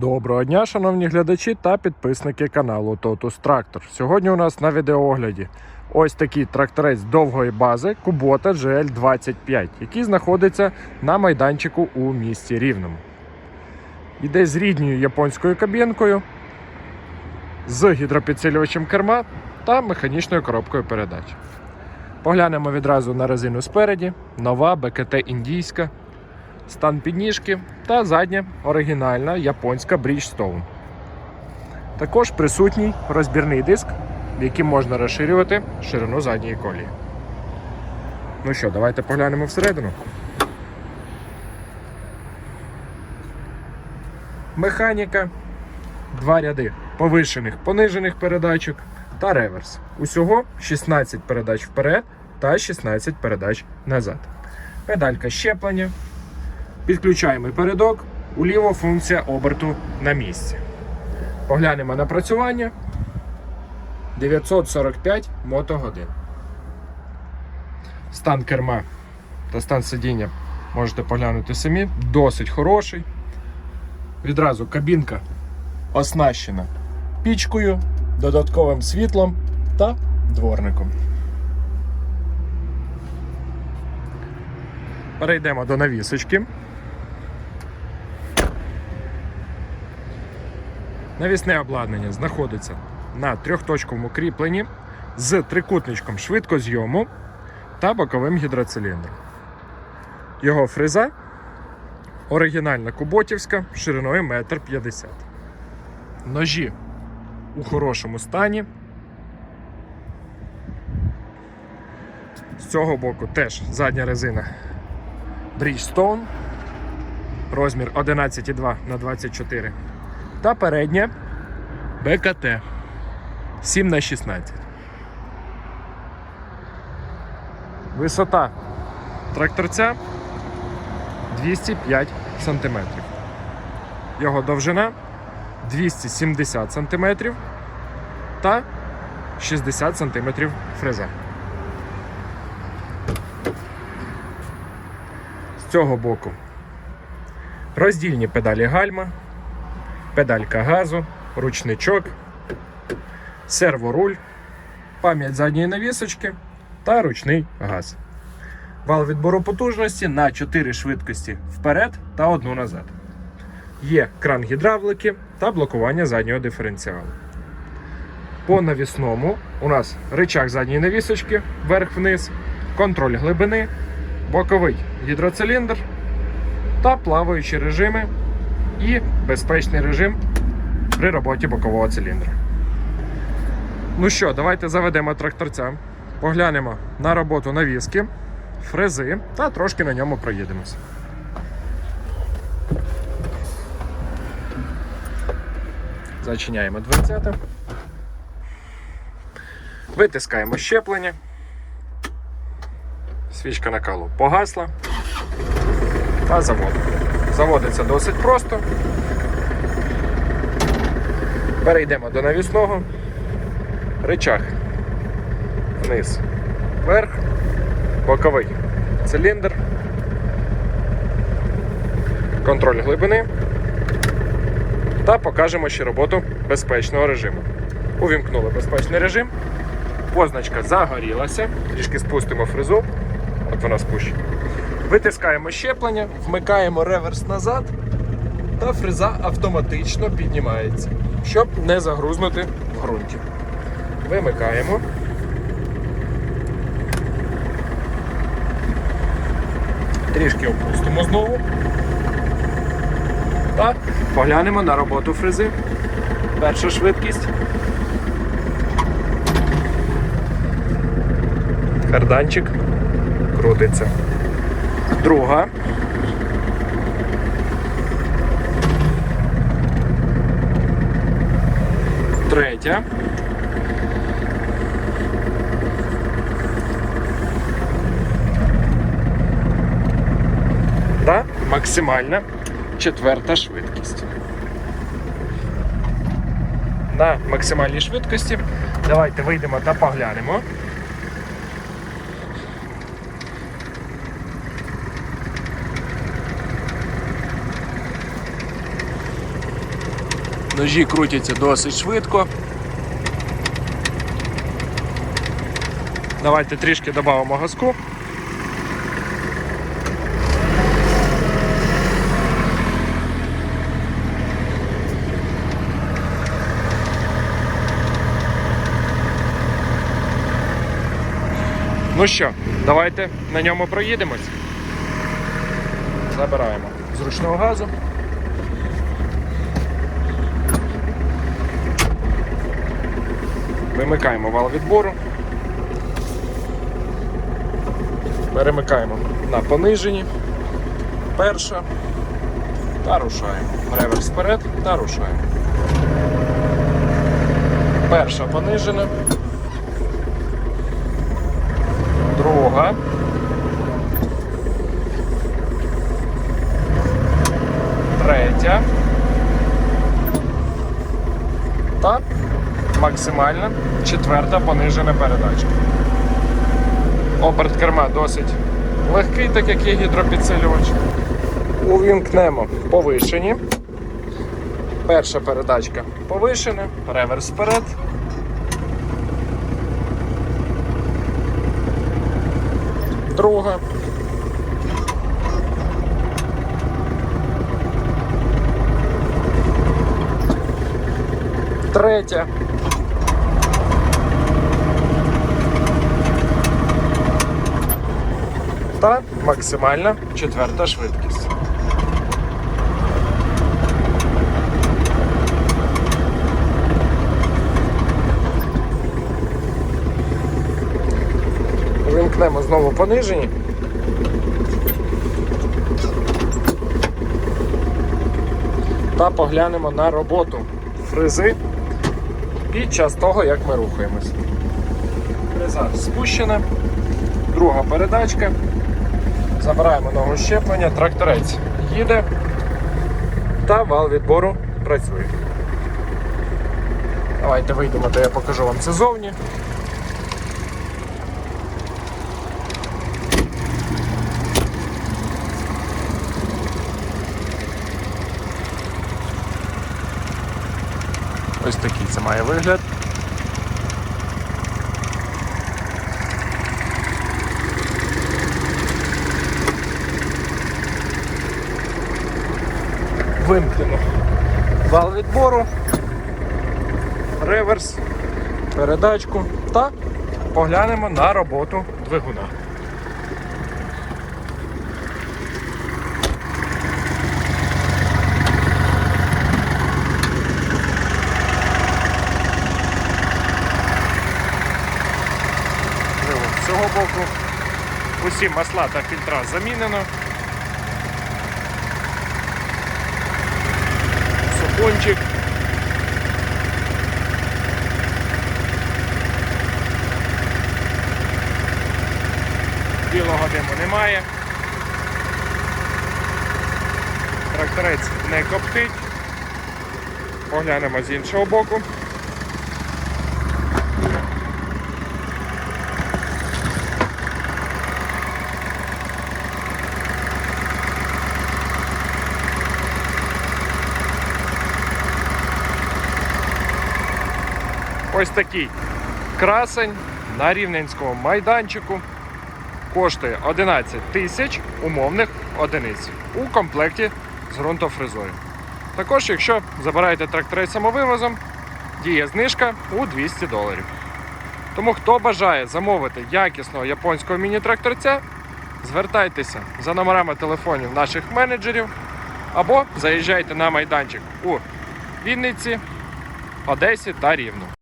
Доброго дня, шановні глядачі та підписники каналу Totus Tractor. Сьогодні у нас на відеоогляді ось такий тракторець довгої бази Kubota GL25, який знаходиться на майданчику у місті Рівному. Іде з рідньою японською кабінкою, з гідропідсилювачем керма та механічною коробкою передач. Поглянемо відразу на резину спереді, нова БКТ індійська, стан підніжки та задня оригінальна японська Bridgestone. Також присутній розбірний диск, яким можна розширювати ширину задньої колії. Ну що, давайте поглянемо всередину. Механіка, два ряди повишених, понижених передачок та реверс. Усього 16 передач вперед та 16 передач назад. Педалька щеплення, Підключаємо передок, уліво функція оберту на місці. Поглянемо на працювання. 945 мотогодин. Стан керма та стан сидіння можете поглянути самі. Досить хороший. Відразу кабінка оснащена пічкою, додатковим світлом та дворником. Перейдемо до навісочки. Навісне обладнання знаходиться на трьохточковому кріпленні з трикутничком швидкозйому та боковим гідроциліндром. Його фреза оригінальна куботівська шириною 1,50 м. Ножі у хорошому стані. З цього боку теж задня резина Bridgestone, розмір 11,2 на 24 та переднє БКТ 7 на 16 Висота тракторця 205 см. Його довжина 270 см та 60 см фреза. З цього боку роздільні педалі гальма, педалька газу, ручничок, серворуль, пам'ять задньої навісочки та ручний газ. Вал відбору потужності на 4 швидкості вперед та одну назад. Є кран гідравлики та блокування заднього диференціалу. По навісному у нас рычаг задньої навісочки вверх-вниз, контроль глибини, боковий гідроциліндр та плаваючі режими і безпечний режим при роботі бокового циліндра. Ну що, давайте заведемо тракторця, поглянемо на роботу навіски, фрези та трошки на ньому проїдемося. Зачиняємо дверцята. Витискаємо щеплення. Свічка накалу погасла та заводимо. Заводиться досить просто. Перейдемо до навісного. Ричаг. Вниз, вверх, боковий. Циліндр, контроль глибини. Та покажемо ще роботу безпечного режиму. Увімкнули безпечний режим, позначка загорілася, трішки спустимо фрезу, от вона спущена. Витискаємо щеплення, вмикаємо реверс назад, та фреза автоматично піднімається, щоб не загрузнути в ґрунті. Вимикаємо. Трішки опустимо знову. Та поглянемо на роботу фрези. Перша швидкість. Карданчик крутиться. Друга. Третя. Та максимальна четверта швидкість. На максимальній швидкості. Давайте вийдемо та поглянемо. Ножі крутяться досить швидко. Давайте трішки додамо газку. Ну що, давайте на ньому проїдемось. Забираємо з ручного газу. Вимикаємо вал відбору. Перемикаємо на понижені. Перша. Та рушаємо. Реверс вперед та рушаємо. Перша понижена. Друга. Третя. Та максимальна четверта понижена передача. Оберт керма досить легкий, так як є гідропідсилювач. Увімкнемо повишені. Перша передачка повишена, реверс вперед. Друга. Третя. Та максимальна четверта швидкість. Вимкнемо знову понижені. Та поглянемо на роботу фрези під час того, як ми рухаємось. Фреза спущена, друга передачка. Забираємо ногу щеплення, тракторець їде та вал відбору працює. Давайте вийдемо, де я покажу вам це зовні. Ось такий це має вигляд. Вимкнемо вал відбору, реверс, передачку. Та поглянемо на роботу двигуна. З цього боку. Усі масла та фільтра замінено. Супончик. Білого диму немає. Тракторець не коптить. Поглянемо з іншого боку. Ось такий красень на рівненському майданчику. Коштує 11 тисяч умовних одиниць у комплекті з ґрунтофрезою. Також, якщо забираєте тракторець самовивозом, діє знижка у 200 доларів. Тому хто бажає замовити якісного японського міні-тракторця, звертайтеся за номерами телефонів наших менеджерів або заїжджайте на майданчик у Вінниці, Одесі та Рівну.